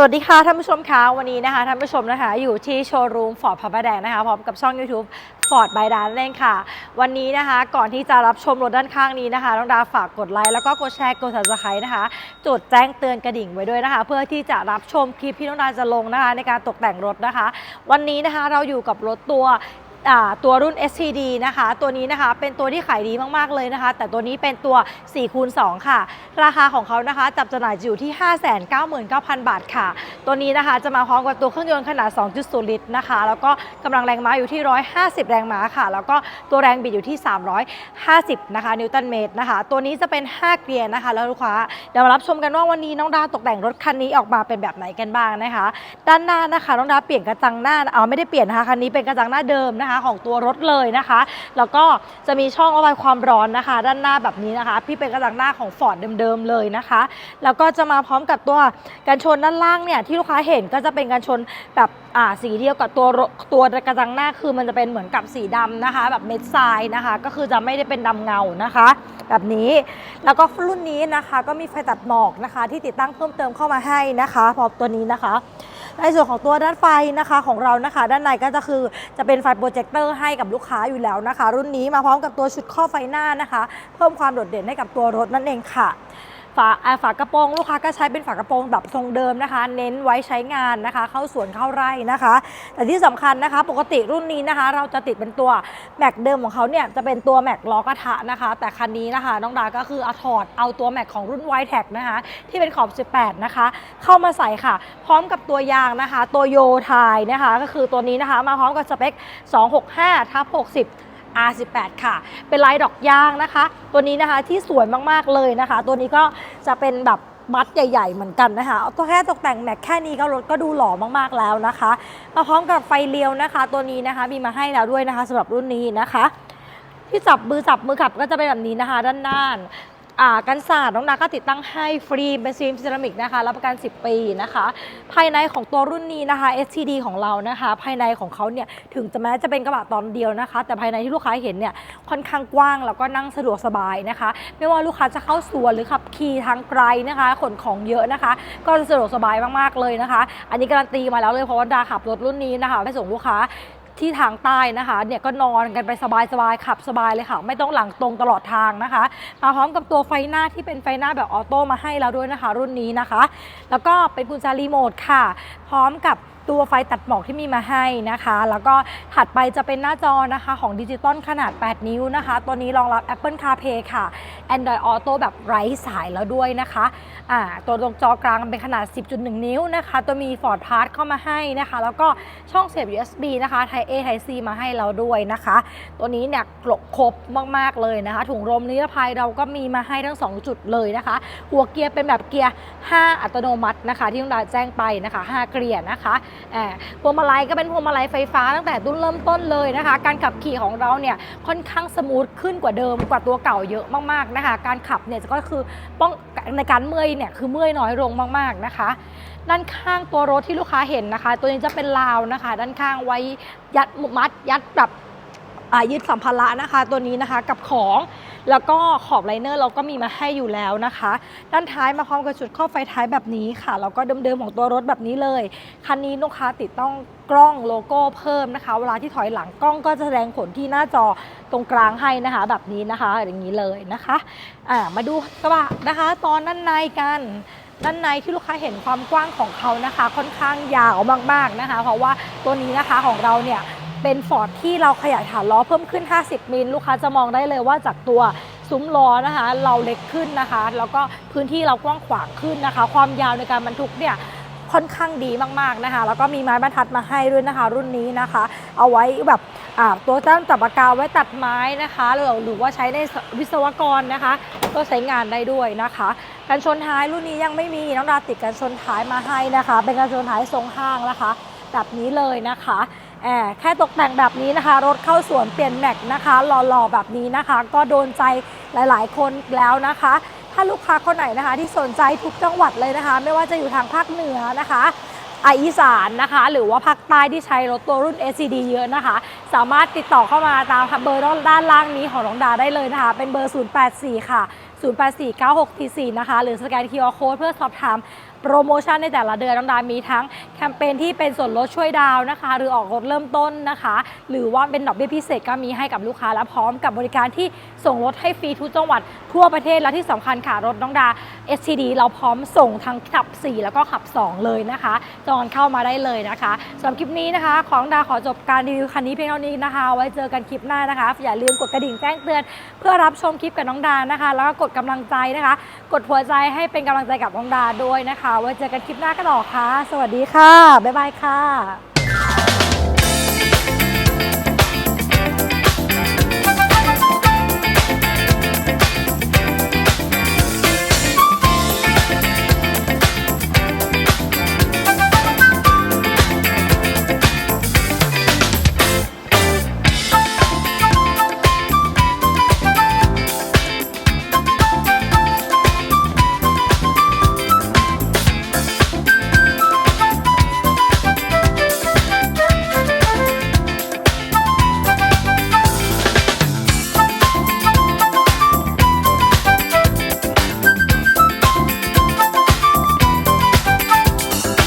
สวัสดีค่ะท่านผู้ชมคะวันนี้นะคะท่านผู้ชมนะคะอยู่ที่โชว์รูมฟอร์ดพระประแดงนะคะพร้อมกับช่อง YouTube ฟอร์ดบายดานเองค่ะ วันนี้นะคะก่อนที่จะรับชมรถด้านข้างนี้นะคะต้องดาฝากกดไลค์แล้วก็กดแชร์กด subscribe นะคะจดแจ้งเตือนกระดิ่งไว้ด้วยนะคะ เพื่อที่จะรับชมคลิปที่น้องดาจะลงนะคะในการตกแต่งรถนะคะ วันนี้นะคะเราอยู่กับรถตัว ตัวรุ่น STD นะคะ ตัวนี้นะคะเป็นตัวที่ขายดีมากๆเลยนะคะ แต่ตัวนี้เป็นตัว4คูณ2ค่ะ ราคาของเขานะคะ จับจำหน่ายอยู่ที่ 599,000 บาทค่ะ ตัวนี้นะคะจะมาพร้อมกับตัวเครื่องยนต์ขนาด 2.0 ลิตรนะคะ แล้วก็กำลังแรงม้าอยู่ที่ 150 แรงม้าค่ะ แล้วก็ตัวแรงบิดอยู่ที่ 350 นะคะ นิวตันเมตรนะคะ ตัวนี้จะเป็น 5 เกียร์นะคะ แล้วลูกค้าเดี๋ยวมารับชมกันว่าวันนี้น้องดาตกแต่งรถคันนี้ออกมาเป็นแบบไหนกันบ้างนะคะ ด้านหน้านะคะน้องดาเปลี่ยนกระจังหน้าเอาไม่ได้เปลี่ยนนะคะคันนี้เป็นกระจังหน้าเดิมนะคะของตัวรถเลยนะคะ แล้วก็จะมีช่องระบายความร้อนนะคะ ด้านหน้าแบบนี้นะคะ พี่เป็นกระจังหน้าของฟอร์ดเดิมๆเลยนะคะ แล้วก็จะมาพร้อมกับตัวกันชนด้านล่างเนี่ยที่ลูกค้าเห็นก็จะเป็นกันชนแบบอ่าสีเดียวกับตัวตัวกระจังหน้าคือมันจะเป็นเหมือนกับสีดำนะคะ แบบเม็ดทรายนะคะ ก็คือจะไม่ได้เป็นดำเงานะคะ แบบนี้แล้วก็รุ่นนี้นะคะ ก็มีไฟตัดหมอกนะคะ ที่ติดตั้งเพิ่มเติมเข้ามาให้นะคะพร้อมตัวนี้นะคะ ในส่วนของตัวด้านไฟนะคะของเรานะคะ ด้านในก็จะคือจะเป็นไฟโปรเจคเตอร์ให้กับลูกค้าอยู่แล้วนะคะ รุ่นนี้มาพร้อมกับตัวชุดข้อไฟหน้านะคะ เพิ่มความโดดเด่นให้กับตัวรถนั่นเองค่ะ ฝาฝากระโปรงลูกค้าก็ใช้เป็นฝากระโปรงแบบทรงเดิมนะคะ เน้นไว้ใช้งานนะคะ เข้าสวนเข้าไร่นะคะ แต่ที่สำคัญนะคะ ปกติรุ่นนี้นะคะ เราจะติดเป็นตัวแม็กเดิมของเขาเนี่ยจะเป็นตัวแม็กล้อกระทะนะคะ แต่คันนี้นะคะน้องดาก็คือเอาถอดเอาตัวแม็กของรุ่นไวแท็กนะคะที่เป็นขอบ 18 นะคะ เข้ามาใส่ค่ะ พร้อมกับตัวยางนะคะ ตัวโยไทยนะคะ ก็คือตัวนี้นะคะ มาพร้อมกับสเปค 265ทับ60 R18 ค่ะ เป็นลายดอกยางนะคะ ตัวนี้นะคะที่สวยมากๆเลยนะคะ ตัวนี้ก็จะเป็นแบบมัดใหญ่ ๆ เหมือนกันนะคะเอาตัวแค่ตกแต่งแม็กแค่นี้ก็รถก็ดูหล่อมากๆแล้วนะคะมาพร้อมกับไฟเลี้ยวนะคะ ตัวนี้นะคะมีมาให้แล้วด้วยนะคะสำหรับรุ่นนี้นะคะ ที่จับมือจับมือขับก็จะเป็นแบบนี้นะคะ ด้านหน้าอ่า กันศาสตร์น้องนาก็ติดตั้งให้ฟรีเป็นซีมเซรามิกนะคะรับประกัน 10 ปีนะคะ ภายในของตัวรุ่นนี้นะคะ STD ของเรานะคะ ภายในของเขาเนี่ยถึงจะแม้จะเป็นกระบะตอนเดียวนะคะ แต่ภายในที่ลูกค้าเห็นเนี่ยค่อนข้างกว้างแล้วก็นั่งสะดวกสบายนะคะ ไม่ว่าลูกค้าจะเข้าสวนหรือขับขี่ทางไกลนะคะ ขนของเยอะนะคะ ก็จะสะดวกสบายมากๆเลยนะคะ อันนี้การันตีมาแล้วเลยเพราะว่าดาขับรถรุ่นนี้นะคะไปส่งลูกค้า ที่ทางใต้นะคะเนี่ยก็นอนกันไปสบายๆขับสบายเลยค่ะ ไม่ต้องหลังตรงตลอดทางนะคะมาพร้อมกับตัวไฟหน้าที่เป็นไฟหน้าแบบออโต้มาให้แล้วด้วยนะคะ รุ่นนี้นะคะ แล้วก็เป็นกุญแจรีโมทค่ะ พร้อมกับ ตัวไฟตัดหมอกที่มีมาให้นะคะ แล้วก็ถัดไปจะเป็นหน้าจอนะคะของดิจิตอลขนาด 8 นิ้วนะคะ ตัวนี้รองรับ Apple CarPlay ค่ะ Android Auto แบบไร้สายแล้วด้วยนะคะตัวตรงจอกลางเป็นขนาด 10.1 นิ้วนะคะ ตัวมี Ford Pass เข้ามาให้นะคะ แล้วก็ช่องเสียบ USB นะคะ Type A Type C มาให้เราด้วยนะคะ ตัวนี้เนี่ยกรบครบมาก ๆ เลยนะคะ ถุงลมนิรภัยเราก็มีมาให้ทั้ง 2 จุดเลยนะคะ หัวเกียร์เป็นแบบเกียร์ 5 อัตโนมัตินะคะ ที่ต้องดาแจ้งไปนะคะ 5 เกียร์นะคะพวงมาลัยก็เป็นพวงมาลัยไฟฟ้าตั้งแต่รุ่นเริ่มต้นเลยนะคะ การขับขี่ของเราเนี่ยค่อนข้างสมูทขึ้นกว่าเดิมกว่าตัวเก่าเยอะมากๆนะคะ การขับเนี่ยก็คือป้องในการเมื่อยเนี่ยคือเมื่อยน้อยลงมากๆนะคะด้านข้างตัวรถที่ลูกค้าเห็นนะคะ ตัวนี้จะเป็นราวนะคะ ด้านข้างไว้ยัดมัดยัดแบบยึดสัมภาระนะคะ ตัวนี้นะคะกับของ แล้วก็ขอบไลเนอร์เราก็มีมาให้อยู่แล้วนะคะ ด้านท้ายมาพร้อมกับชุดข้อไฟท้ายแบบนี้ค่ะ แล้วก็เดิมๆของตัวรถแบบนี้เลย คันนี้ลูกค้าติดต้องกล้องโลโก้เพิ่มนะคะ เวลาที่ถอยหลังกล้องก็จะแสดงผลที่หน้าจอตรงกลางให้นะคะ แบบนี้นะคะ อย่างนี้เลยนะคะอ่ามาดูกระบะนะคะ ตอนด้านในกันด้านในที่ลูกค้าเห็นความกว้างของเขานะคะ ค่อนข้างยาวมากๆนะคะ เพราะว่าตัวนี้นะคะของเราเนี่ย เป็นฟอร์ดที่เราขยายฐานล้อเพิ่มขึ้น 50 มิลลูกค้าจะมองได้เลยว่าจากตัวซุ้มล้อนะคะ เราเล็กขึ้นนะคะ แล้วก็พื้นที่เรากว้างขวางขึ้นนะคะ ความยาวในการบรรทุกเนี่ยค่อนข้างดีมากๆนะคะ แล้วก็มีไม้บรรทัดมาให้ด้วยนะคะ รุ่นนี้นะคะ เอาไว้แบบตัวตั้งจับปากกาไว้ตัดไม้นะคะหรือหรือว่าใช้ในวิศวกรนะคะ ก็ใช้งานได้ด้วยนะคะกันชนท้ายรุ่นนี้ยังไม่มีน้องดาติดกันชนท้ายมาให้นะคะ เป็นกันชนท้ายทรงห้างนะคะ แบบนี้เลยนะคะ แอบแค่ตกแต่งแบบนี้นะคะ รถเข้าสวนเปลี่ยนแม็กนะคะหล่อๆแบบนี้นะคะ ก็โดนใจหลาย ๆ คนแล้วนะคะ ถ้าลูกค้าคนไหนนะคะ ที่สนใจทุกจังหวัดเลยนะคะ ไม่ว่าจะอยู่ทางภาคเหนือนะคะอาอีสานนะคะ หรือว่าภาคใต้ที่ใช้รถตัวรุ่น SCD เยอะนะคะ สามารถติดต่อเข้ามาตามเบอร์ด้านล่างนี้ของน้องดาได้เลยนะคะ เป็นเบอร์ 084 ค่ะ 084964นะคะ หรือสแกน QR Code เพื่อสอบถามโปรโมชั่นในแต่ละเดือนน้องดามีทั้งแคมเปญที่เป็นส่วนลดช่วยดาวนะคะ หรือออกรถเริ่มต้นนะคะ หรือว่าเป็นดอกเบี้ยพิเศษก็มีให้กับลูกค้าและพร้อมกับบริการที่ส่งรถให้ฟรีทุกจังหวัดทั่วประเทศและที่สำคัญค่ะรถน้องดา STD เราพร้อมส่งทั้งขับ 4 แล้วก็ขับ 2 เลยนะคะจองเข้ามาได้เลยนะคะสำหรับคลิปนี้นะคะ ของดาขอจบการรีวิวคันนี้เพียงเท่านี้นะคะ ไว้เจอกันคลิปหน้านะคะ อย่าลืมกดกระดิ่งแจ้งเตือน เพื่อรับชมคลิปกับน้องดานะคะ แล้วก็กดกำลังใจนะคะ กดหัวใจให้เป็นกำลังใจกับน้องดาด้วยนะคะไว้เจอกันคลิปหน้ากันต่อค่ะ สวัสดีค่ะ บ๊ายบายค่ะ